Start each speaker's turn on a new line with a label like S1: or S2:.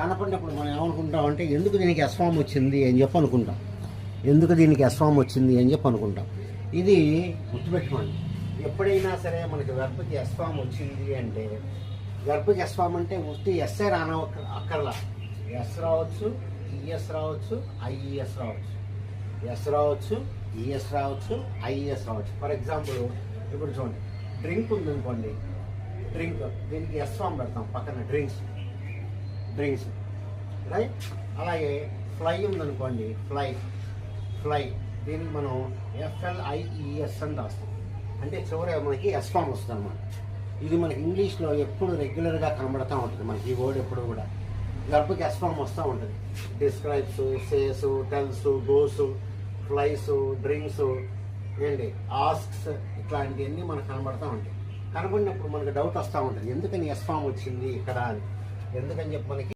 S1: కనపడినప్పుడు మనం ఏమనుకుంటాం అంటే ఎందుకు దీనికి ఎస్ఫామ్ వచ్చింది? అని చెప్పి అనుకుంటాం. ఎందుకు దీనికి ఎస్ఫామ్ వచ్చింది? అని చెప్పి అనుకుంటాం. ఇది గుర్తుపెట్టుకోండి. ఎప్పుడైనా సరే మనకి గర్భకి ఎస్ఫామ్ వచ్చింది అంటే గర్భకి ఎస్ఫామ్ అంటే ఉత్తి ఎస్ఏ రాన అక్కర్లా. ఎస్ రావచ్చు ఈఎస్ రావచ్చు ఐఈఎస్ రావచ్చు. ఎస్ రావచ్చు ఈఎస్ రావచ్చు ఐఈఎస్ రావచ్చు. ఫర్ ఎగ్జాంపుల్ ఇప్పుడు చూడండి. డ్రింక్ ఉందనుకోండి. డ్రింక్ దీనికి ఎస్ ఫామ్ పెడతాం పక్కన డ్రింక్స్. డ్రింక్స్ రైట్ అలాగే ఫ్లై ఉందనుకోండి ఫ్లై ఫ్లై దీనికి మనం F L I E S అని రాస్తాం. అంటే చివర మనకి ఎస్ ఫామ్ వస్తుంది అన్నమాట ఇది మనకి ఇంగ్లీష్లో ఎప్పుడు రెగ్యులర్గా కనబడతా ఉంటుంది. మనకి ఈ వర్డ్ ఎప్పుడు కూడా. గర్భకి ఎస్ ఫామ్ వస్తూ ఉంటుంది. Describes says tells goes flies drinks ఏంటి? ఆస్క్స్ ఇట్లాంటివన్నీ మనకు కనబడతా ఉంటాయి. కనబడినప్పుడు మనకు డౌట్ వస్తూ ఉంటుంది. ఎందుకని ఎస్ ఫామ్ వచ్చింది ఇక్కడ అని? ఎందుకని చెప్పి మనకి?